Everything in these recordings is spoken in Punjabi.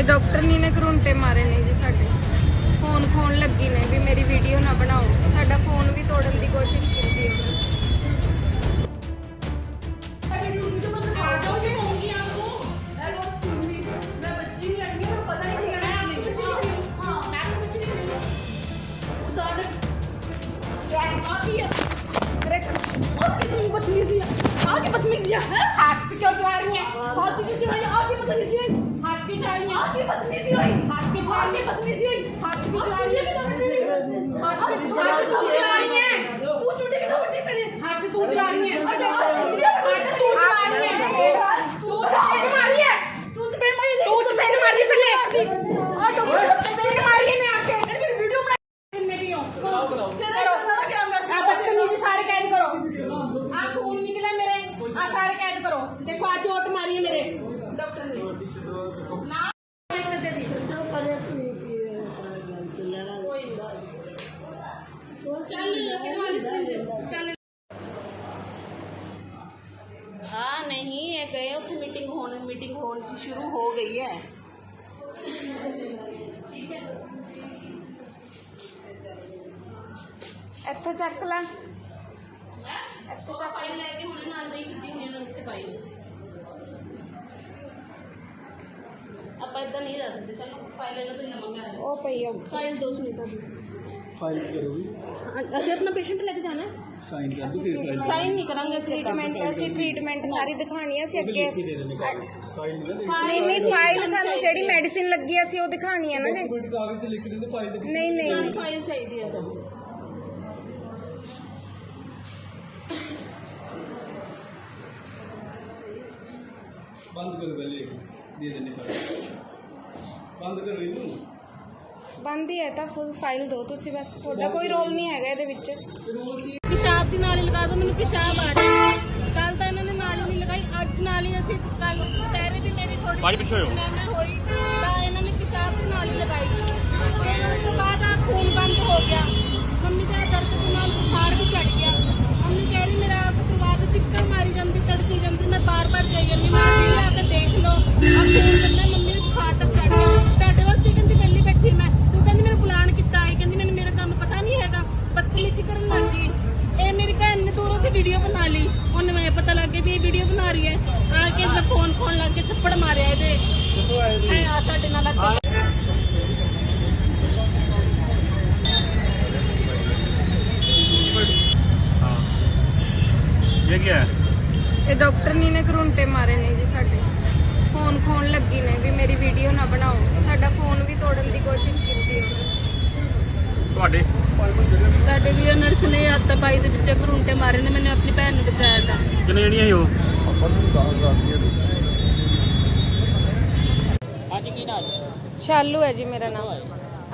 ਇਹ ਡਾਕਟਰ ਨੀ ਨੇ ਕਰੁੰਟੇ ਮਾਰੇ ਨੇ ਜੀ ਸਾਡੇ। ਫੋਨ ਖੋਣ ਲੱਗੀ ਨੇ ਵੀ ਮੇਰੀ ਵੀਡੀਓ ਨਾ ਬਣਾਓ। ਸਾਡਾ ਫੋਨ ਵੀ ਤੋੜਨ ਦੀ ਕੋਸ਼ਿਸ਼ ਕੀਤੀ ਉਹਨੇ ਹੱਥ ਤੂੰ ਚਲਾ ਰਹੀ ਹੈ ਹੱਥ ਤੂੰ ਚਲਾ ਰਹੀ ਹੈ ਤੂੰ ਚਪੇੜ ਮਾਰੀ ਹੈ ਤੂੰ ਚਪੇੜ ਮਾਰੀ ਤੂੰ ਚਪੇੜ ਮਾਰੀ ਫਿਰ ਲੈ ਆ ਤੂੰ ਚਪੇੜ ਮਾਰੀ ਨੇ ਆ ਕੇ ਮੇਰੀ ਵੀਡੀਓ ਬਣਾ ਕਿੰਨੇ ਵੀ ਹੋ ਕਰੋ ਕਰੋ ਤੇਰਾ ਕੀ ਹੁੰਦਾ ਆ ਬਦਤਮੀਜ਼ੀ ਸਾਰੇ ਕੈਦ ਕਰੋ ਆ ਖੂਨ ਨਿਕਲਿਆ ਮੇਰੇ ਆ ਸਾਰੇ ਕੈਦ ਕਰੋ ਦੇਖੋ ਆ ਚੋਟ ਮਾਰੀ ਹੈ ਮੇਰੇ ਡਾਕਟਰ ਨੇ ਨਾ ਇੱਕ शुरू हो गई है ਇੱਥੋਂ ਚੱਕ ਲੈ तो फाइल लेके होने ना नहीं छुट्टी होने ना उत्थे फाइल ਆਪਾਂ ਇਦਾਂ ਨਹੀਂ ਰਹਿ ਸਕਦੇ ਚਲੋ ਫਾਈਲ ਇਹਨਾਂ ਤੋਂ ਹੀ ਲਵਾਂਗੇ ਉਹ ਪਈ ਆ ਫਾਈਲ ਦੋ ਮਿੰਟਾਂ ਦੀ ਫਾਈਲ ਕਰੋਗੇ। ਅਸੀਂ ਆਪਣਾ ਪੇਸ਼ੈਂਟ ਲੈ ਕੇ ਜਾਣਾ ਹੈ। ਸਾਈਨ ਕਰ ਦੋ ਫਿਰ ਫਾਈਲ ਸਾਈਨ ਨਹੀਂ ਕਰਾਂਗੇ ਅਸੀਂ। ਟ੍ਰੀਟਮੈਂਟ ਅਸੀਂ ਟ੍ਰੀਟਮੈਂਟ ਸਾਰੀ ਦਿਖਾਣੀ ਆ ਅਸੀਂ ਅੱਗੇ ਦੇ ਦੇਣੇ ਫਾਈਲ ਨਹੀਂ ਦੇ ਨਹੀਂ ਨਹੀਂ ਫਾਈਲ ਸਾਨੂੰ ਜਿਹੜੀ ਮੈਡੀਸਿਨ ਲੱਗੀ ਆ ਅਸੀਂ ਉਹ ਦਿਖਾਣੀ ਆ ਨਾ ਜੀ। ਡਾਕੂਮੈਂਟ ਕਾਗਜ਼ ਤੇ ਲਿਖ ਦਿੰਦੇ ਫਾਈਲ ਦੇ ਨਹੀਂ ਨਹੀਂ। ਸਾਨੂੰ ਫਾਈਲ ਚਾਹੀਦੀ ਹੈ ਸਰ ਬੰਦ ਕਰੋ ਪਹਿਲੇ ਦੇ ਦੇਣੇ ਫਾਈਲ ਬੰਦ ਕਰੋ ਇਹਨੂੰ। ਬੰਦ ਹੀ ਹੈ ਤਾਂ ਫੁੱਲ ਫਾਈਲ ਦਿਓ ਤੁਸੀਂ ਬਸ। ਤੁਹਾਡਾ ਕੋਈ ਰੋਲ ਨਹੀਂ ਹੈਗਾ ਇਹਦੇ ਵਿੱਚ। ਪਿਸ਼ਾਬ ਦੀ ਨਾਲੀ ਲਗਾ ਦਿਓ ਮੈਨੂੰ ਪਿਸ਼ਾਬ ਆ ਰਿਹਾ ਕੱਲ ਤਾਂ ਇਹਨਾਂ ਨੇ ਨਾਲੀ ਨਹੀਂ ਲਗਾਈ ਅੱਜ ਨਾਲੀ ਅਸੀਂ ਕੱਲ ਦੁਪਹਿਰੇ ਵੀ ਮੇਰੀ ਥੋੜੀ ਬਾਅਦ ਪਿੱਛੇ ਹੋਇਓ। ਮੈਂ ਹੋਈ ਤਾਂ ਇਹਨਾਂ ਨੇ ਪਿਸ਼ਾਬ ਦੀ ਨਾਲੀ ਲਗਾਈ। ਫਿਰ ਉਸ ਤੋਂ ਬਾਅਦ ਆ ਖੂਨ ਬੰਦ ਹੋ ਗਿਆ। ਮੰਮੀ ਦਾ ਦਰਦ ਦੇ ਨਾਲ ਬੁਖਾਰ ਵੀ ਚੜ ਗਿਆ। ਮੰਮੀ ਕਹਿ ਰਹੀ ਮੇਰਾ ਉਸ ਤੋਂ ਬਾਅਦ ਚਿੱਕਾ ਮਾਰੀ ਜਾਂਦੀ ਤੜਫੀ ਜਾਂਦੀ ਮੈਂ ਬਾਰ-ਬਾਰ ਜਾਈ ਜਾਂਦੀ। ਮੈਂ ਕਿਹਾ ਆ ਕੇ ਦੇਖ ਲਓ। ਆ ਖੂਨ ਜੰਨਾ ਮੰਮੀ ਦੇ ਬੁਖਾਰ ਤੱਕ ਚੜ ਗਿਆ ਤੁਹਾਡੇ ਵਾਸਤੇ ਕਹਿੰਦੀ ਪਹਿਲੀ ਬੈਠੀ ਮੈਂ ਤੂੰ ਕਹਿੰਦੀ ਮੈਨੂੰ ਬੁਲਾਣ ਕੀਤਾ ਆਈ ਕਹਿੰਦੀ ਮੈਨੂੰ ਮੇਰਾ ਕੰਮ ਪਤਾ ਨਹੀਂ ਹੈਗਾ ਬਦਤਮੀਜ਼ੀ ਕਰਨ ਲੱਗ ਗਈ ਇਹ ਮੇਰੀ ਭੈਣ ਨੇ ਦੂਰੋਂ ਤੇ ਵੀਡੀਓ ਬਣਾ ਲਈ ਉਹਨੇ ਮੈਨੂੰ ਪਤਾ ਲੱਗ ਗਿਆ ਵੀ ਇਹ ਵੀਡੀਓ ਬਣਾ ਰਹੀ ਹੈ। ਆ ਕੇ ਇਹਦਾ ਫੋਨ ਫੋਨ ਲਾ ਕੇ ਥੱਪੜ ਮਾਰਿਆ ਇਹਦੇ। ਕਿੱਥੋਂ ਆ ਸਾਡੇ ਨਾਲ ਲੱਗ। ਇਹ ਡਾਕਟਰ ਨੀ ਨੇ ਕਰੁੰਟੇ ਮਾਰੇ ਨੇ ਜੀ ਸਾਡੇ। ਫੋਨ ਖੋਣ ਲੱਗੀ ਨੇ ਵੀ ਮੇਰੀ ਵੀਡੀਓ ਨਾ ਬਣਾਓ। ਸਾਡਾ ਫੋਨ ਵੀ ਤੋੜਨ ਦੀ ਕੋਸ਼ਿਸ਼ ਕੀਤੀ ਉਹਨੇ। ਤੁਹਾਡੇ? ਸਾਡੇ ਵੀ ਉਹ ਨਰਸ ਨੇ ਹੱਥ ਪਾਈ ਦੇ ਵਿੱਚ ਘਰੁੰਟੇ ਮਾਰੇ ਨੇ ਮੈंने ਆਪਣੀ ਭੈਣ ਨੂੰ ਬਚਾਇਆ ਤਾਂ। ਕਿੰਨੇ ਜਣੀਆਂ ਸੀ ਉਹ? ਹਾਂਜੀ ਕੀ ਨਾਮ? ਸ਼ਾਲੂ ਹੈ ਜੀ ਮੇਰਾ ਨਾਮ।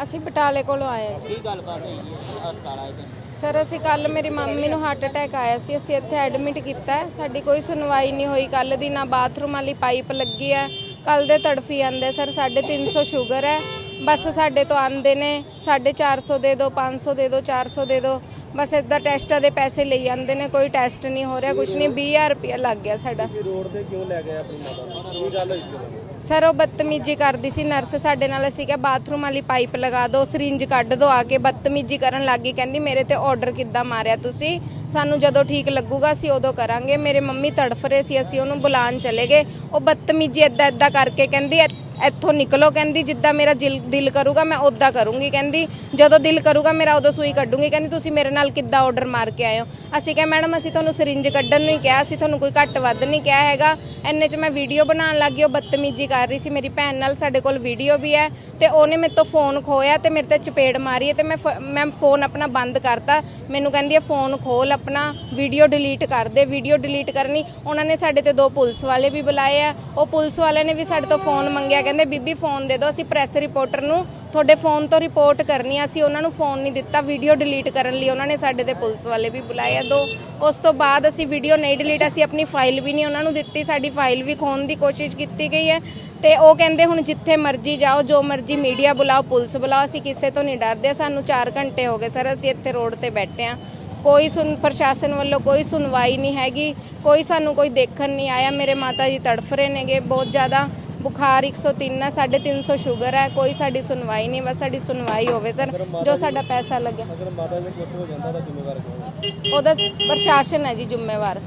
ਅਸੀਂ ਬਟਾਲੇ ਕੋਲੋਂ ਆਏ ਹਾਂ ਜੀ। ਕੀ ਗੱਲਬਾਤ ਹੋਈ ਹੈ ਹਸਪਤਾਲ ਆਏ ਤੇ ਸਰ ਅਸੀਂ ਕੱਲ ਮੇਰੀ ਮੰਮੀ ਨੂੰ ਹਾਰਟ ਅਟੈਕ ਆਇਆ ਸੀ। ਅਸੀਂ ਇੱਥੇ ਐਡਮਿਟ ਕੀਤਾ ਹੈ। ਸਾਡੀ ਕੋਈ ਸੁਣਵਾਈ ਨਹੀਂ ਹੋਈ। ਕੱਲ ਦੀ ਨਾ ਬਾਥਰੂਮ ਵਾਲੀ ਪਾਈਪ ਲੱਗੀ ਹੈ। ਕੱਲ ਦੇ ਤੜਫੀ ਆਂਦੇ ਸਰ 350 ਸ਼ੂਗਰ ਹੈ। ਬਸ ਸਾਡੇ ਤੋਂ ਆਂਦੇ ਨੇ 450 ਦੇ ਦਿਓ 500 ਦੇ ਦਿਓ 400 ਦੇ ਦਿਓ ਬਸ ਇਦਾਂ ਟੈਸਟਾਂ ਦੇ ਪੈਸੇ ਲਈ ਜਾਂਦੇ ਨੇ ਕੋਈ ਟੈਸਟ ਨਹੀਂ ਹੋ ਰਿਹਾ ਕੁਝ ਨਹੀਂ 20000 ਰੁਪਇਆ ਲੱਗ ਗਿਆ ਸਾਡਾ। ਰੋਡ ਤੇ ਕਿਉਂ ਲੈ ਗਏ ਆਪਣੀ ਮਾਤਾ ਕੀ ਗੱਲ ਹੋਈ ਸੀ ਸਰ ਉਹ ਬਦਤਮੀਜੀ ਕਰਦੀ ਸੀ। ਨਰਸ ਸਾਡੇ ਨਾਲ ਅਸੀਂ ਕਿਹਾ ਬਾਥਰੂਮ ਵਾਲੀ ਪਾਈਪ ਲਗਾ ਦਿਓ ਸਰਿੰਜ ਕੱਢ ਦਿਓ ਆ ਕੇ। ਬਦਤਮੀਜੀ ਕਰਨ ਲੱਗੀ ਕਹਿੰਦੀ ਮੇਰੇ ਤੇ ਆਰਡਰ ਕਿੱਦਾਂ ਮਾਰਿਆ ਤੁਸੀਂ? ਸਾਨੂੰ ਜਦੋਂ ਠੀਕ ਲੱਗੂਗਾ ਅਸੀਂ ਉਦੋਂ ਕਰਾਂਗੇ। ਮੇਰੇ ਮੰਮੀ ਤੜਫ ਰਹੇ ਸੀ ਅਸੀਂ ਉਹਨੂੰ ਬੁਲਾਉਣ ਚਲੇ ਗਏ। ਉਹ ਬਦਤਮੀਜੀ ਏਦਾਂ ਏਦਾਂ ਕਰਕੇ ਕਹਿੰਦੀ "ਇ- ਇੱਥੋਂ ਨਿਕਲੋ ਕਹਿੰਦੀ, ਜਿੱਦਾਂ ਮੇਰਾ ਦਿਲ ਦਿਲ ਕਰੂਗਾ ਮੈਂ ਉਦਾਂ ਕਰੂੰਗੀ ਕਹਿੰਦੀ। ਜਦੋਂ ਦਿਲ ਕਰੂਗਾ ਮੇਰਾ ਉਦੋਂ ਸੂਈ ਕੱਢੂੰਗੀ ਕਹਿੰਦੀ, ਤੁਸੀਂ ਮੇਰੇ ਨਾਲ ਕਿੱਦਾਂ ਆਰਡਰ ਮਾਰ ਕੇ ਆਏ ਹੋ? ਅਸੀਂ ਕਿਹਾ, ਮੈਡਮ, ਅਸੀਂ ਤੁਹਾਨੂੰ ਸਰਿੰਜ ਕੱਢਣ ਨੂੰ ਹੀ ਕਿਹਾ, ਅਸੀਂ ਤੁਹਾਨੂੰ ਕੋਈ ਘੱਟ ਵੱਧ ਨਹੀਂ ਕਿਹਾ ਹੈਗਾ। ਇੰਨੇ 'ਚ ਮੈਂ ਵੀਡੀਓ ਬਣਾਉਣ ਲੱਗੀ ਉਹ ਬਦਤਮੀਜੀ ਕਰ ਰਹੀ ਸੀ। ਮੇਰੀ ਭੈਣ ਨਾਲ ਸਾਡੇ ਕੋਲ ਵੀਡੀਓ ਵੀ ਹੈ ਤੇ ਉਹਨੇ ਮੇਰੇ ਤੋਂ ਫੋਨ ਖੋਇਆ ਤੇ ਮੇਰੇ ਤੇ ਚਪੇੜ ਮਾਰੀ ਹੈ ਤੇ ਮੈਂ ਫ- ਮੈਂ ਫੋਨ ਆਪਣਾ ਬੰਦ ਕਰਤਾ। ਮੈਨੂੰ ਕਹਿੰਦੀ ਹੈ ਫੋਨ ਖੋਲ ਆਪਣਾ ਵੀਡੀਓ ਡਿਲੀਟ ਕਰ ਦੇ ਵੀਡੀਓ ਡਿਲੀਟ ਕਰਨੀ। ਉਹਨਾਂ ਨੇ ਸਾਡੇ ਤੇ ਦੋ ਪੁਲਿਸ ਵਾਲੇ ਵੀ ਬੁਲਾਏ ਆ। ਉਹ ਪੁਲਿਸ ਵਾਲਿਆਂ ਨੇ ਵੀ ਸਾਡੇ ਤੋਂ ਫੋਨ ਮੰਗਿਆ ਕਹਿੰਦੇ, ਬੀਬੀ, ਫੋਨ ਦੇ ਦਿਓ, ਅਸੀਂ ਪ੍ਰੈਸ ਰਿਪੋਰਟਰ ਨੂੰ ਤੁਹਾਡੇ ਫੋਨ ਤੋਂ ਰਿਪੋਰਟ ਕਰਨੀ ਆ। ਅਸੀਂ ਉਹਨਾਂ ਨੂੰ ਫੋਨ ਨਹੀਂ ਦਿੱਤਾ, ਵੀਡੀਓ ਡਿਲੀਟ ਕਰਨ ਲਈ ਉਹਨਾਂ ਨੇ ਸਾਡੇ ਤੇ ਪੁਲਿਸ ਵਾਲੇ ਵੀ ਬੁਲਾਏ ਆ ਦੋ। ਉਸ ਤੋਂ ਬਾਅਦ ਅਸੀਂ ਵੀਡੀਓ ਨਹੀਂ ਡਿਲੀਟ, ਅਸੀਂ ਆਪਣੀ ਫਾਈਲ ਵੀ ਨਹੀਂ ਉਹਨਾਂ ਨੂੰ ਦਿੱਤੀ, ਸਾਡੀ ਫਾਈਲ ਵੀ ਖੋਣ ਦੀ ਕੋਸ਼ਿਸ਼ ਕੀਤੀ ਗਈ ਹੈ। ਤੇ ਉਹ ਕਹਿੰਦੇ, ਹੁਣ ਜਿੱਥੇ ਮਰਜ਼ੀ ਜਾਓ, ਜੋ ਮਰਜ਼ੀ ਮੀਡੀਆ ਬੁਲਾਓ, ਪੁਲਿਸ ਬੁਲਾਓ, ਅਸੀਂ ਕਿਸੇ ਤੋਂ ਨਹੀਂ ਡਰਦੇ, ਸਾਨੂੰ 4 ਘੰਟੇ ਹੋ ਗਏ ਸਰ, ਅਸੀਂ ਇੱਥੇ ਰੋਡ ਤੇ ਬੈਠੇ ਆ ਕੋਈ ਸੁਣ, ਪ੍ਰਸ਼ਾਸਨ ਵੱਲੋਂ ਕੋਈ ਸੁਣਵਾਈ ਨਹੀਂ ਹੈਗੀ, ਕੋਈ ਸਾਨੂੰ ਕੋਈ ਦੇਖਣ ਨਹੀਂ ਆਇਆ, ਮੇਰੇ ਮਾਤਾ ਜੀ ਤੜਫ ਰਹੇ ਨੇਗੇ ਬਹੁਤ ਜ਼ਿਆਦਾ। ਬੁਖਾਰ 103 ਹੈ 350 ਸ਼ੂਗਰ ਹੈ ਕੋਈ ਸਾਡੀ ਸੁਣਵਾਈ ਨਹੀਂ ਬਸ ਸਾਡੀ ਸੁਣਵਾਈ ਹੋਵੇ ਸਰ ਜੋ ਸਾਡਾ ਪੈਸਾ ਲੱਗਿਆ ਅਗਰ ਮਾਤਾ ਦੇ ਕੁਝ ਹੋ ਜਾਂਦਾ ਤਾਂ ਜ਼ਿੰਮੇਵਾਰ ਕੌਣ ਉਹਦਾ ਪ੍ਰਸ਼ਾਸਨ ਹੈ ਜੀ ਜ਼ਿੰਮੇਵਾਰ।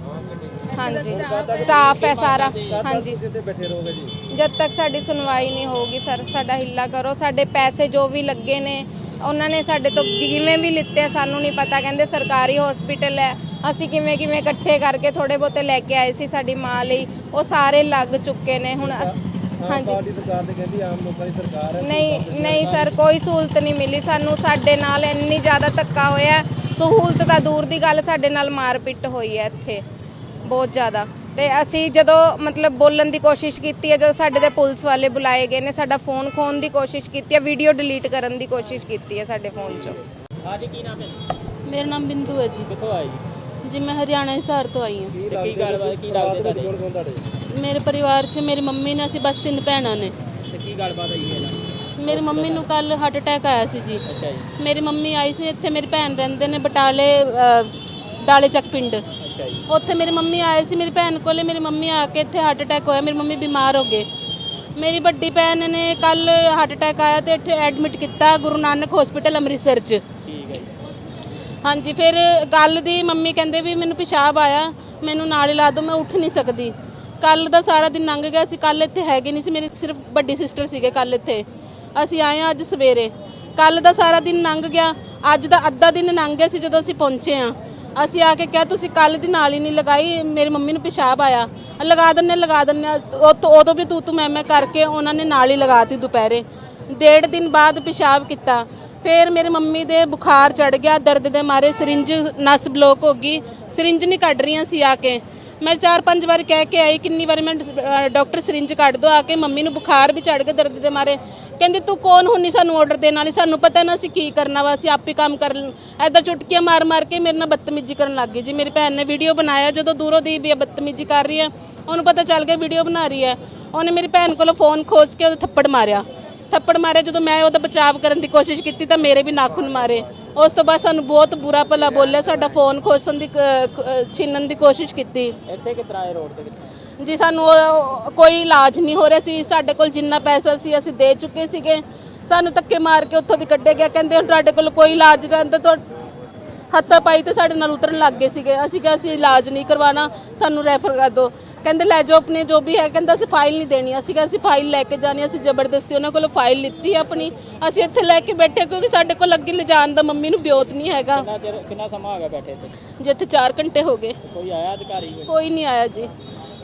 ਹਾਂਜੀ। ਸਟਾਫ ਹੈ ਸਾਰਾ। ਹਾਂਜੀ। ਜੀ। ਜਦ ਤੱਕ ਸਾਡੀ ਸੁਣਵਾਈ ਨਹੀਂ ਹੋਊਗੀ ਸਰ ਸਾਡਾ ਹਿੱਲਾ ਕਰੋ। ਸਾਡੇ ਪੈਸੇ ਜੋ ਵੀ ਲੱਗੇ ਨੇ ਉਹਨਾਂ ਨੇ ਸਾਡੇ ਤੋਂ ਜਿਵੇਂ ਵੀ ਲਿੱਤੇ ਸਾਨੂੰ ਨਹੀਂ ਪਤਾ। ਕਹਿੰਦੇ ਸਰਕਾਰੀ ਹਸਪੀਟਲ ਹੈ। ਅਸੀਂ ਕਿਵੇਂ ਕਿਵੇਂ ਇਕੱਠੇ ਕਰਕੇ ਥੋੜੇ ਬਹੁਤੇ ਲੈ ਕੇ ਆਏ ਸੀ ਸਾਡੀ ਮਾਂ ਲਈ। ਉਹ ਸਾਰੇ ਲੱਗ ਚੁੱਕੇ ਨੇ। ਹੁਣ ਅਸ- ਹਾਂਜੀ। ਸਾਡੀ ਸਰਕਾਰ ਤੇ ਕਹਿੰਦੀ ਆਮ ਲੋਕਾਂ ਦੀ ਸਰਕਾਰ ਹੈ ਨਹੀਂ ਨਹੀਂ ਸਰ ਕੋਈ ਸਹੂਲਤ ਨਹੀਂ ਮਿਲੀ। ਸਾਨੂੰ ਸਾਡੇ ਨਾਲ ਇੰਨੀ ਜ਼ਿਆਦਾ ਧੱਕਾ ਹੋਇਆ ਸਹੂਲਤ ਤਾਂ ਦੂਰ ਦੀ ਗੱਲ ਸਾਡੇ ਨਾਲ ਮਾਰਪਿੱਟ ਹੋਈ ਹੈ ਇੱਥੇ। ਬਹੁਤ ਜ਼ਿਆਦਾ। ਤੇ ਅਸੀਂ ਜਦੋਂ ਮਤਲਬ ਬੋਲਣ ਦੀ ਕੋਸ਼ਿਸ਼ ਕੀਤੀ ਹੈ ਜਦੋਂ ਸਾਡੇ ਤੇ ਪੁਲਿਸ ਵਾਲੇ ਬੁਲਾਏ ਗਏ ਨੇ ਸਾਡਾ ਫੋਨ ਖੋਣ ਦੀ ਕੋਸ਼ਿਸ਼ ਕੀਤੀ ਹੈ ਵੀਡੀਓ ਡਿਲੀਟ ਕਰਨ ਦੀ ਕੋਸ਼ਿਸ਼ ਕੀਤੀ ਹੈ ਸਾਡੇ ਫੋਨ 'ਚੋਂ। ਹਾਂਜੀ ਕੀ ਨਾਮ ਹੈ? ਮੇਰਾ ਨਾਮ ਬਿੰਦੂ ਹੈ ਜੀ। ਕਿੱਥੋਂ ਆਏ ਜੀ? ਜੀ ਮੈਂ ਹਰਿਆਣਾ ਹਿਸਾਰ ਤੋਂ ਆਈ ਹਾਂ। ਕੀ ਗੱਲਬਾਤ ਕੀ ਲੱਗਦੇ ਤੁਹਾਡੇ? ਮੇਰੇ ਪਰਿਵਾਰ 'ਚ ਮੇਰੀ ਮੰਮੀ ਨੇ ਅਸੀਂ ਬਸ ਤਿੰਨ ਭੈਣਾਂ ਨੇ। ਤੇ ਕੀ ਗੱਲਬਾਤ ਹੋਈ ਹੈ ਮੇਰੀ ਮੰਮੀ ਨੂੰ ਕੱਲ ਹਾਰਟ ਅਟੈਕ ਆਇਆ ਸੀ ਜੀ। ਅੱਛਾ ਜੀ। ਮੇਰੀ ਮੰਮੀ ਆਈ ਸੀ ਇੱਥੇ ਮੇਰੀ ਭੈਣ ਰਹਿੰਦੇ ਨੇ ਬਟਾਲੇ ਅ, ਡਾਲੇ ਚੱਕ ਪਿੰਡ। ਅੱਛਾ ਜੀ। ਉੱਥੇ ਮੇਰੀ ਮੰਮੀ ਆਏ ਸੀ ਮੇਰੀ ਭੈਣ ਕੋਲੇ ਮੇਰੀ ਮੰਮੀ ਆ ਕੇ ਇੱਥੇ ਹਾਰਟ ਅਟੈਕ ਹੋਇਆ ਮੇਰੀ ਮੰਮੀ ਬਿਮਾਰ ਹੋ ਗਏ। ਮੇਰੀ ਵੱਡੀ ਭੈਣ ਨੇ ਕੱਲ ਹਾਰਟ ਅਟੈਕ ਆਇਆ ਤੇ ਇੱਥੇ ਐਡਮਿਟ ਕੀਤਾ ਗੁਰੂ ਨਾਨਕ ਹਸਪੀਟਲ ਅੰਮ੍ਰਿਤਸਰ 'ਚ। ਠੀਕ ਹੈ ਜੀ। ਹਾਂਜੀ ਫਿਰ ਗੱਲ ਦੀ ਮੰਮੀ ਕਹਿੰਦੇ ਵੀ ਮੈਨੂੰ ਪਿਸ਼ਾਬ ਆਇਆ ਮੈਨੂੰ ਨਾਲ ਹੀ ਲਾ ਦਿਓ ਮੈਂ ਉੱਠ ਨਹੀਂ ਸਕਦੀ। ਕੱਲ ਦਾ ਸਾਰਾ ਦਿਨ ਲੰਘ ਗਿਆ ਸੀ ਕੱਲ ਇੱਥੇ ਹੈਗੇ ਨਹੀਂ ਸੀ, ਮੇਰੀ ਸਿਰਫ ਵੱਡੀ ਸਿਸਟਰ ਸੀਗੇ ਕੱਲ ਇੱਥੇ। ਅਸੀਂ ਆਏ ਹਾਂ ਅੱਜ ਸਵੇਰੇ। ਕੱਲ ਦਾ ਸਾਰਾ ਦਿਨ ਲੰਘ ਗਿਆ, ਅੱਜ ਦਾ ਅੱਧਾ ਦਿਨ ਲੰਘ ਗਿਆ ਸੀ ਜਦੋਂ ਅਸੀਂ ਪਹੁੰਚੇ ਹਾਂ। ਅਸੀਂ ਆ ਕੇ ਕਿਹਾ, ਤੁਸੀਂ ਕੱਲ ਦੀ ਨਾਲ ਹੀ ਨਹੀਂ ਲਗਾਈ, ਮੇਰੀ ਮੰਮੀ ਨੂੰ ਪਿਸ਼ਾਬ ਆਇਆ। ਲਗਾ ਦਿੰਨੇ ਲਗਾ ਦਿੰਨੇ ਉਹ ਤੋਂ- ਉਦੋਂ ਵੀ ਤੂੰ ਤੂੰ, ਮੈਂ ਮੈਂ ਕਰਕੇ ਉਹਨਾਂ ਨੇ ਨਾਲ ਹੀ ਲਗਾਤੀ ਦੁਪਹਿਰੇ। ਡੇਢ ਦਿਨ ਬਾਅਦ ਪਿਸ਼ਾਬ ਕੀਤਾ। ਫਿਰ ਮੇਰੇ ਮੰਮੀ ਦੇ ਬੁਖਾਰ ਚੜ ਗਿਆ, ਦਰਦ ਦੇ ਮਾਰੇ, ਸਿਰਿੰਜ ਨਸ ਬਲੋਕ ਹੋ ਗਈ। ਸਿਰਿੰਜ ਨਹੀਂ ਕੱਢ ਰਹੀਆਂ ਸੀ ਆ ਕੇ। ਮੈਂ ਚਾਰ ਪੰਜ ਵਾਰ ਕਹਿ ਕੇ ਆਈ ਕਿੰਨੀ ਵਾਰੀ ਮੈਂ ਅਹ, ਡਾਕਟਰ ਸਿਰਿੰਜ ਕੱਢ ਦੋ ਆ ਕੇ ਮੰਮੀ ਨੂੰ ਬੁਖਾਰ ਵੀ ਚੜ ਕੇ ਦਰਦ ਦੇ ਮਾਰੇ। ਕਹਿੰਦੇ ਤੂੰ ਕੌਣ ਹੁੰਨੀ ਸਾਨੂੰ ਆਰਡਰ ਦੇਣ ਵਾਲੀ? ਸਾਨੂੰ ਪਤਾ ਨਾ ਅਸੀਂ ਕੀ ਕਰਨਾ ਵਾ ਅਸੀਂ ਆਪ ਹੀ ਕੰਮ ਕਰ ਐਦਾਂ ਚੁਟਕੀਆਂ ਮਾਰ ਮਾਰ ਕੇ ਮੇਰੇ ਨਾਲ ਬਦਤਮੀਜ਼ੀ ਕਰਨ ਲੱਗ ਗਈ। ਜੀ ਮੇਰੀ ਭੈਣ ਨੇ ਵੀਡੀਓ ਬਣਾਇਆ ਜਦੋਂ ਦੂਰੋਂ ਦੀ ਵੀ ਬਦਤਮੀਜ਼ੀ ਕਰ ਰਹੀ ਹੈ ਉਹਨੂੰ ਪਤਾ ਚੱਲ ਗਿਆ ਵੀਡੀਓ ਬਣਾ ਰਹੀ ਹੈ। ਉਹਨੇ ਮੇਰੀ ਭੈਣ ਕੋਲੋਂ ਫੋਨ ਖੋਸ ਕੇ ਉਹਦੇ ਥੱਪੜ ਮਾਰਿਆ। ਥੱਪੜ ਮਾਰਿਆ ਜਦੋਂ ਮੈਂ ਉਹਦਾ ਬਚਾਅ ਕਰਨ ਦੀ ਕੋਸ਼ਿਸ਼ ਕੀਤੀ ਤਾਂ ਮੇਰੇ ਵੀ ਨਾਖੂਨ ਮਾਰੇ। ਉਸ ਤੋਂ ਬਾਅਦ ਸਾਨੂੰ ਬਹੁਤ ਬੁਰਾ ਭਲਾ ਬੋਲਿਆ ਸਾਡਾ ਫੋਨ ਖੋਸਣ ਦੀ ਛੀਨਣ ਦੀ ਕੋਸ਼ਿਸ਼ ਕੀਤੀ। ਇੱਥੇ ਕਿਤਰਾਏ ਰੋਡ ਤੇ? ਜੀ ਸਾਨੂੰ ਕੋਈ ਇਲਾਜ ਨਹੀਂ ਹੋ ਰਿਹਾ ਸੀ। ਸਾਡੇ ਕੋਲ ਜਿੰਨਾ ਪੈਸਾ ਸੀ ਅਸੀਂ ਦੇ ਚੁੱਕੇ ਸੀਗੇ। ਸਾਨੂੰ ਧੱਕੇ ਮਾਰ ਕੇ ਉੱਥੋਂ ਦੀ ਕੱਢੇ ਗਿਆ। ਕਹਿੰਦੇ ਹੁਣ ਤੁਹਾਡੇ ਕੋਲ ਕੋਈ ਇਲਾਜ ਨਹੀਂ ਤਾਂ ਹੱਥਾਂ ਪਾਈ ਤੇ ਸਾਡੇ ਨਾਲ ਉਤਰਨ ਲੱਗ ਗਏ ਸੀਗੇ। ਅਸੀਂ ਕਿਹਾ ਅਸੀਂ ਇਲਾਜ ਨਹੀਂ ਕਰਵਾਉਣਾ ਸਾਨੂੰ ਰੈਫਰ ਕਰ ਦਿਓ। ਕਹਿੰਦੇ ਲੈ ਜਾਓ ਆਪਣੇ ਜੋ ਵੀ ਹੈ। ਕਹਿੰਦਾ ਅਸੀਂ ਫਾਈਲ ਨਹੀਂ ਦੇਣੀ। ਅਸੀਂ ਕਿਹਾ ਅਸੀਂ ਫਾਈਲ ਲੈ ਕੇ ਜਾਣੀ ਅਸੀਂ ਜ਼ਬਰਦਸਤੀ ਉਹਨਾਂ ਕੋਲੋਂ ਫਾਈਲ ਲਿੱਤੀ ਆਪਣੀ। ਅਸੀਂ ਇੱਥੇ ਲੈ ਕੇ ਬੈਠੇ ਕਿਉਂਕਿ ਸਾਡੇ ਕੋਲ ਅੱਗੇ ਲਿਜਾਣ ਦਾ ਮੰਮੀ ਨੂੰ ਬਿਓਤ ਨਹੀਂ ਹੈਗਾ। ਕਿੰਨਾ ਸਮਾਂ ਹੋ ਗਿਆ ਬੈਠੇ ਤੇ ਜਿੱਥੇ 4 ਘੰਟੇ ਹੋ ਗਏ। ਕੋਈ ਆਇਆ ਅਧਿਕਾਰੀ? ਕੋਈ ਨਹੀਂ ਆਇਆ ਜੀ।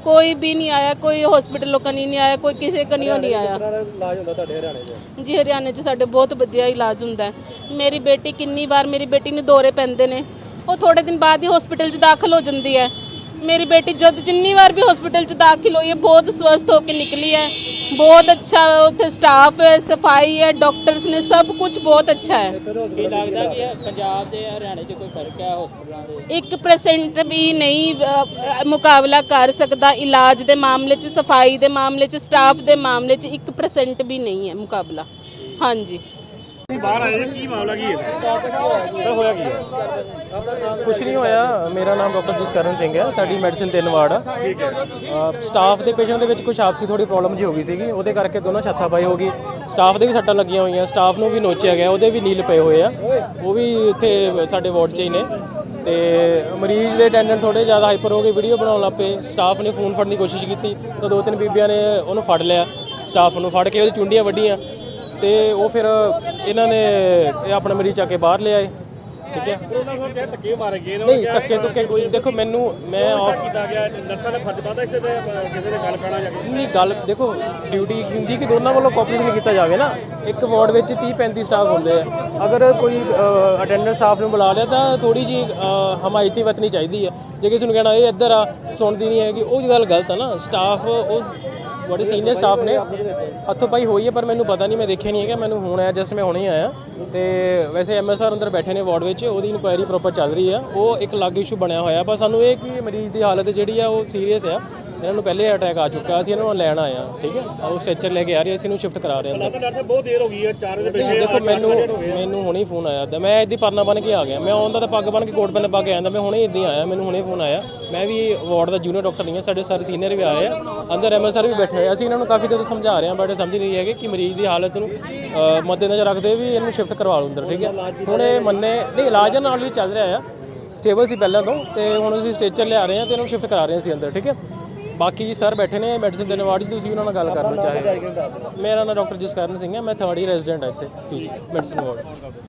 ਕੋਈ ਵੀ ਨਹੀਂ ਆਇਆ ਕੋਈ ਹਸਪੀਟਲ ਲੋਕਾਂ ਨਹੀਂ ਨਹੀਂ ਆਇਆ ਕੋਈ ਕਿਸੇ ਕਨੀਓ ਨਹੀਂ ਆਇਆ। ਕਿਹੜਾ ਇਲਾਜ ਹੁੰਦਾ ਤੁਹਾਡੇ ਹਰਿਆਣੇ 'ਚ? ਜੀ ਹਰਿਆਣੇ 'ਚ ਸਾਡੇ ਬਹੁਤ ਵਧੀਆ ਇਲਾਜ ਹੁੰਦਾ ਮੇਰੀ ਬੇਟੀ ਕਿੰਨੀ ਵਾਰ ਮੇਰੀ ਬੇਟੀ ਨੂੰ ਦੌਰੇ ਪੈਂਦੇ ਨੇ। ਉਹ ਥੋੜੇ ਦਿਨ ਬਾਅਦ ਹੀ ਹਸਪੀਟਲ 'ਚ ਦਾਖਲ ਹੋ ਜਾਂਦੀ ਹੈ। ਮੇਰੀ ਬੇਟੀ ਜਦ ਜਿੰਨੀ ਵਾਰ ਵੀ ਹਸਪੀਟਲ 'ਚ ਦਾਖਲ ਹੋਈ ਹੈ ਬਹੁਤ ਸਵਸਥ ਹੋ ਕੇ ਨਿਕਲੀ ਹੈ। ਬਹੁਤ ਅੱਛਾ ਉੱਥੇ ਸਟਾਫ ਹੈ ਸਫ਼ਾਈ ਹੈ ਡਾਕਟਰਸ ਨੇ ਸਭ ਕੁਝ ਬਹੁਤ ਅੱਛਾ ਹੈ। ਕੀ ਲੱਗਦਾ ਕਿ ਪੰਜਾਬ ਦੇ ਹਰਿਆਣੇ 'ਚ ਕੋਈ ਫ਼ਰਕ ਹੈ ਹਸਪਤਾਲਾਂ ਦੇ 1% ਵੀ ਨਹੀਂ ਮੁਕਾਬਲਾ ਕਰ ਸਕਦਾ ਇਲਾਜ ਦੇ ਮਾਮਲੇ 'ਚ ਸਫ਼ਾਈ ਦੇ ਮਾਮਲੇ 'ਚ ਸਟਾਫ ਦੇ ਮਾਮਲੇ 'ਚ 1% ਵੀ ਨਹੀਂ ਹੈ ਮੁਕਾਬਲਾ। ਹਾਂਜੀ। ਬਾਹਰ ਆਏ ਜੀ ਕੀ ਮਾਮਲਾ ਕੀ ਹੈ? ਸਰ ਹੋਇਆ ਕੀ ਹੈ? ਕੁਛ ਨਹੀਂ ਹੋਇਆ ਮੇਰਾ ਨਾਮ ਡਾਕਟਰ ਜਸਕਰਨ ਸਿੰਘ ਹੈ ਸਾਡੀ ਮੈਡੀਸਿਨ ਤਿੰਨ ਵਾਰਡ ਆ। ਸਟਾਫ ਦੇ ਪੇਸ਼ੈਂਟ ਦੇ ਵਿੱਚ ਕੁਝ ਆਪਸੀ ਥੋੜੀ ਪ੍ਰੋਬਲਮ ਜੀ ਹੋ ਗਈ ਸੀਗੀ ਉਹਦੇ ਕਰਕੇ ਦੋਨੋਂ ਛੱਤਾਂ ਪਾਈ ਹੋ ਗਈ ਸਟਾਫ ਦੇ ਵੀ ਸੱਟਾਂ ਲੱਗੀਆਂ ਹੋਈਆਂ ਸਟਾਫ ਨੂੰ ਵੀ ਨੋਚਿਆ ਗਿਆ ਉਹਦੇ ਵੀ ਨੀਲ ਪਏ ਹੋਏ ਆ। ਉਹ ਵੀ ਇੱਥੇ ਸਾਡੇ ਵਾਰਡ 'ਚ ਹੀ ਨੇ। ਤੇ ਮਰੀਜ਼ ਦੇ ਅਟੈਂਡੈਂਟ ਥੋੜੇ ਜ਼ਿਆਦਾ ਹਾਈਪਰ ਹੋ ਗਏ ਵੀਡੀਓ ਬਣਾਉਣ ਲੱਗ ਪਏ। ਸਟਾਫ ਨੇ ਫੋਨ ਫੜਨ ਦੀ ਕੋਸ਼ਿਸ਼ ਕੀਤੀ ਤਾਂ ਦੋ ਤਿੰਨ ਬੀਬੀਆਂ ਨੇ ਉਹਨੂੰ ਫੜ ਲਿਆ। ਸਟਾਫ ਨੂੰ ਫੜ ਕੇ ਉਹਦੀ ਚੁੰਡੀਆਂ ਵੱਡੀਆਂ ਤੇ ਉਹ ਫਿਰ ਇਹਨਾਂ ਨੇ ਇਹ ਆਪਣਾ ਮਰੀਜ਼ ਚੱਕ ਕੇ ਬਾਹਰ ਲਿਆਏ ਠੀਕ ਹੈ? ਉਹਨਾਂ ਕੋਲ ਕਿਹਾ ਧੱਕੇ ਮਾਰੇ ਗਏ ਨੇ ਨਹੀਂ ਧੱਕੇ ਧੁੱਕੇ ਕੋਈ ਦੇਖੋ ਮੈਨੂੰ ਮੈਂ ਆਪ- ਕੀਤਾ ਗਿਆ ਨਰਸਾਂ ਦਾ ਫਰਜ਼ ਪਾਦਾ ਇਸੇ ਤੇ ਕਿਸੇ ਦੇ ਗੱਲ ਪੈਣਾ ਜਾ ਕੇ ਨਹੀਂ ਗੱਲ ਦੇਖੋ ਡਿਊਟੀ ਹੁੰਦੀ ਕਿ ਦੋਨਾਂ ਵੱਲੋਂ ਕੋਆਪਰੇਸ਼ਨ ਕੀਤਾ ਜਾਵੇ ਨਾ। ਇੱਕ ਵਾਰਡ ਵਿੱਚ 30 35 ਸਟਾਫ ਹੁੰਦੇ ਆ। ਅਗਰ ਕੋਈ ਅਟੈਂਡੈਂਟ ਸਟਾਫ ਨੂੰ ਬੁਲਾ ਲਿਆ ਤਾਂ ਥੋੜੀ ਜੀ ਹਮਾਇਤੀ ਵਰਤਣੀ ਚਾਹੀਦੀ ਹੈ। ਜੇ ਕਿਸੇ ਨੂੰ ਕਹਿਣਾ ਇਹ ਇੱਧਰ ਆ ਸੁਣਦੀ ਨਹੀਂ ਹੈਗੀ ਉਹ ਗੱਲ ਗਲਤ ਆ ਨਾ। ਸਟਾਫ ਉਹ ਬੜੇ ਸੀਨੀਅਰ ਸਟਾਫ ਨੇ। ਹੱਥੋਂ ਪਾਈ ਹੋਈ ਹੈ, ਪਰ ਮੈਨੂੰ ਪਤਾ ਨਹੀਂ, ਮੈਂ ਦੇਖਿਆ ਨਹੀਂ ਹੈਗਾ। ਮੈਨੂੰ ਹੁਣ ਆਇਆ ਜਸ ਮੈਂ ਹੁਣੇ ਆਇਆ। ਤੇ ਵੈਸੇ ਐਮਐਸਆਰ ਅੰਦਰ ਬੈਠੇ ਨੇ ਵਾਰਡ ਵਿੱਚ, ਉਹਦੀ ਇਨਕੁਆਇਰੀ ਪ੍ਰੋਪਰ ਚੱਲ ਰਹੀ ਆ। ਉਹ ਇੱਕ ਅਲੱਗ ਇਸ਼ੂ ਬਣਿਆ ਹੋਇਆ। ਪਰ ਸਾਨੂੰ ਇਹ ਕਿ ਮਰੀਜ਼ ਦੀ ਹਾਲਤ ਜਿਹੜੀ ਆ, ਉਹ ਸੀਰੀਅਸ ਆ। ਇਹਨਾਂ ਨੂੰ ਪਹਿਲੇ ਅਟੈਕ ਆ ਚੁੱਕਾ ਸੀ ਇਹਨਾਂ ਨੂੰ ਲੈਣ ਆਏ ਆ ਠੀਕ ਹੈ? ਉਹ ਸਟ੍ਰੈਚਰ ਲੈ ਕੇ ਆ ਰਹੇ ਸੀ ਇਹਨੂੰ ਸ਼ਿਫਟ ਕਰਾ ਰਹੇ ਅੰਦਰ। ਡਾਕਟਰ ਸਾਹਿਬ ਬਹੁਤ ਦੇਰ ਹੋ ਗਈ ਹੈ ਚਾਰ ਦੇ ਨਹੀਂ, ਦੇਖੋ ਮੈਨੂੰ ਮੈਨੂੰ ਹੁਣੇ ਫੋਨ ਆਇਆ ਤਾਂ ਮੈਂ ਇੱਦੀ ਪਰਨਾ ਬਣ ਕੇ ਆ ਗਿਆ। ਮੈਂ ਆਉਂਦਾ ਤਾਂ ਪੱਗ ਬਣ ਕੇ ਕੋਟ ਪੈਨ ਪਾ ਕੇ ਆਇਆ ਤਾਂ ਮੈਂ ਹੁਣੇ ਇੱਦਾਂ ਹੀ ਆਇਆ ਮੈਨੂੰ ਹੁਣੇ ਫੋਨ ਆਇਆ। ਮੈਂ ਵੀ ਵਾਰਡ ਦਾ ਜੂਨੀਅਰ ਡਾਕਟਰ ਨਹੀਂ ਹਾਂ ਸਾਡੇ ਸਰ ਸੀਨੀਅਰ ਵੀ ਆਏ ਆ। ਅੰਦਰ ਐਮਐਸ ਸਰ ਵੀ ਬੈਠੇ ਹੋਏ ਆ। ਅਸੀਂ ਇਹਨਾਂ ਨੂੰ ਕਾਫੀ ਦੇਰ ਤੋਂ ਸਮਝਾ ਰਹੇ ਹਾਂ ਬਟ ਇਹ ਸਮਝ ਨਹੀਂ ਹੈਗੇ ਕਿ ਮਰੀਜ਼ ਦੀ ਹਾਲਤ ਨੂੰ ਅਹ, ਮੱਦੇਨਜ਼ਰ ਰੱਖਦੇ ਹੋਏ ਵੀ ਇਹਨੂੰ ਸ਼ਿਫਟ ਕਰਵਾ ਲਓ ਅੰਦਰ ਠੀਕ ਹੈ? ਹੁਣ ਇਹ ਮੰਨੇ ਨਹੀਂ ਇਲਾਜ ਨਾਲ ਵੀ ਚੱਲ ਰਿਹਾ ਆ। ਸਟੇਬਲ ਸੀ ਪਹਿਲਾਂ ਤੋਂ ਤੇ ਹੁਣ ਅਸੀਂ ਸਟੇਚਰ ਲਿਆ ਰਹੇ ਹਾਂ ਤੇ ਇਹਨੂੰ ਸ਼ਿਫਟ ਕਰਾ ਰਹੇ ਹਾਂ ਅਸੀਂ ਅੰਦਰ ਠੀਕ ਹੈ? ਬਾਕੀ ਜੀ ਸਰ ਬੈਠੇ ਨੇ ਮੈਡੀਸਿਨ ਦੇਣ ਵਾਲੀ ਤੁਸੀਂ ਉਹਨਾਂ ਨਾਲ ਗੱਲ ਕਰਨਾ ਚਾਹੇ ਮੇਰਾ ਨਾਮ ਡਾਕਟਰ ਜਸਕਰਨ ਸਿੰਘ ਹੈ ਮੈਂ ਥਰਡ ਈਅਰ ਰੈਜ਼ੀਡੈਂਟ ਹਾਂ ਇੱਥੇ ਪੀਜੀ ਮੈਡੀਸਿਨ ਵਾਰਡ